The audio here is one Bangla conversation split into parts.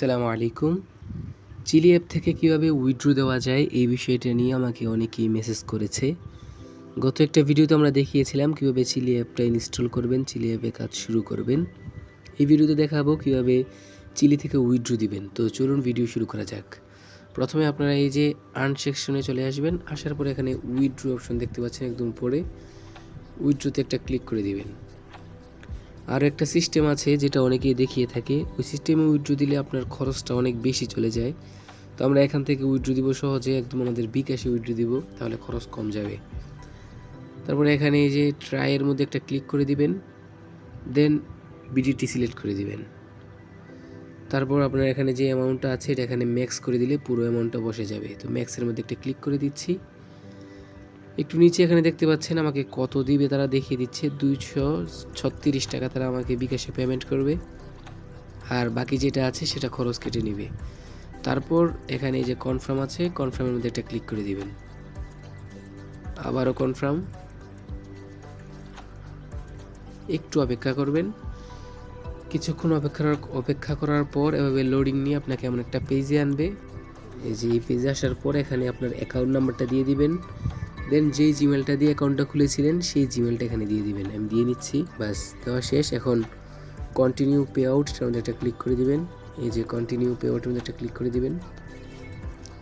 সালামু আলাইকুম। চিলি অ্যাপ থেকে কীভাবে উইথড্র দেওয়া যায় এই বিষয়টা নিয়ে আমাকে অনেকেই মেসেজ করেছে। গত একটা ভিডিওতে আমরা দেখিয়েছিলাম কীভাবে চিলি অ্যাপটা ইনস্টল করবেন, চিলি অ্যাপে কাজ শুরু করবেন। এই ভিডিওতে দেখাবো কীভাবে চিলি থেকে উইথড্র দিবেন। তো চলুন ভিডিও শুরু করা যাক। প্রথমে আপনারা এই যে আর্ন সেকশনে চলে আসবেন, আসার পরে এখানে উইথড্র অপশন দেখতে পাচ্ছেন একদম পরে। উইথড্রতে একটা ক্লিক করে দিবেন। আর একটা সিস্টেম আছে যেটা অনেকেই দেখিয়ে থাকে। ওই সিস্টেমে উইড্রো দিলে আপনার খরচটা অনেক বেশি চলে যায়। তো আমরা এখান থেকে উইড্রো দিব সহজে, একদম আমাদের বিকাশে উইড্রো দিব, তাহলে খরচ কম যাবে। তারপরে এখানে এই যে ট্রাইয়ের মধ্যে একটা ক্লিক করে দিবেন দেন বিডিটি সিলেক্ট করে দিবেন। তারপর আপনার এখানে যে অ্যামাউন্টটা আছে, এটা এখানে ম্যাক্স করে দিলে পুরো অ্যামাউন্টটা বসে যাবে। তো ম্যাক্সের মধ্যে একটা ক্লিক করে দিচ্ছি। একটু নিচে এখানে দেখতে পাচ্ছেন আমাকে কত দিবে তারা দেখিয়ে দিচ্ছে। দুইশো ছত্রিশ টাকা তারা আমাকে বিকাশে পেমেন্ট করবে। আর বাকি যেটা আছে সেটা খরচ কেটে নেবে। তারপর এখানে এই যে কনফার্ম আছে কনফার্মের মধ্যে একটা ক্লিক করে দিবেন। আবারও কনফার্ম একটু অপেক্ষা করবেন। কিছুক্ষণ অপেক্ষা অপেক্ষা করার পর এভাবে লোডিং নিয়ে আপনাকে এমন একটা পেজে আনবে। এই যে এই পেজে আসার পর এখানে আপনার অ্যাকাউন্ট নাম্বারটা দিয়ে দিবেন। দেন যেই জিমেলটা দিয়ে অ্যাকাউন্টটা খুলেছিলেন, সেই জিমেলটা এখানে দিয়ে দিবেন। আমি দিয়ে নিচ্ছি ব্যাস, দেওয়া শেষ। এখন কন্টিনিউ পে আউট মধ্যে একটা ক্লিক করে দিবেন। এই যে কন্টিনিউ পে আউটের মধ্যে একটা ক্লিক করে দিবেন।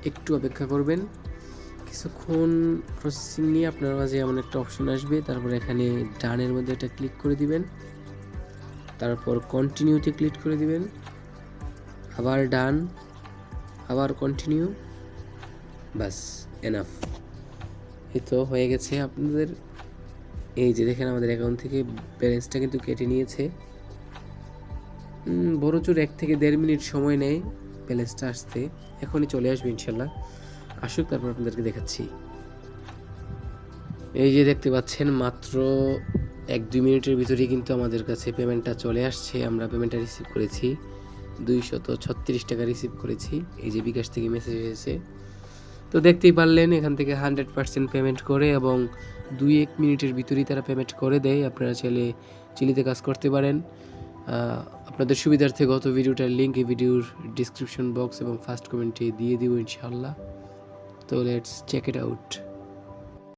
একটু অপেক্ষা করবেন। কিছুক্ষণ প্রসেসিং নিয়ে আপনার মাঝে এমন একটা অপশন আসবে। তারপর এখানে ডানের মধ্যে একটা ক্লিক করে দিবেন। তারপর কন্টিনিউতে ক্লিক করে দিবেন। আবার ডান আবার কন্টিনিউ বাস এনাফ এই তো হয়ে গেছে আপনাদের। এই যে দেখেন আমাদের অ্যাকাউন্ট থেকে ব্যালেন্সটা কিন্তু কেটে নিয়েছে। বড় জোর এক থেকে দেড় মিনিট সময় নেয় ব্যালেন্সটা আসতে। এখনই চলে আসবে ইনশাল্লাহ আসুক, তারপর আপনাদেরকে দেখাচ্ছি। এই যে দেখতে পাচ্ছেন, মাত্র এক দুই মিনিটের ভিতরেই কিন্তু আমাদের কাছে পেমেন্টটা চলে আসছে। আমরা পেমেন্টটা রিসিভ করেছি। দুইশত ছত্রিশ টাকা রিসিভ করেছি। এই যে বিকাশ থেকে মেসেজ এসেছে। তো দেখতেই পারলেন, এখান থেকে হান্ড্রেড পার্সেন্ট পেমেন্ট করে এবং দুই এক মিনিটের ভিতরেই তারা পেমেন্ট করে দেয়। আপনারা চাইলে চিলিতে কাজ করতে পারেন। আপনাদের সুবিধার্থে গত ভিডিওটার লিঙ্ক এই ভিডিওর ডিসক্রিপশন বক্স এবং ফার্স্ট কমেন্টে দিয়ে দিব ইনশাল্লাহ তো লেটস চেক ইট আউট।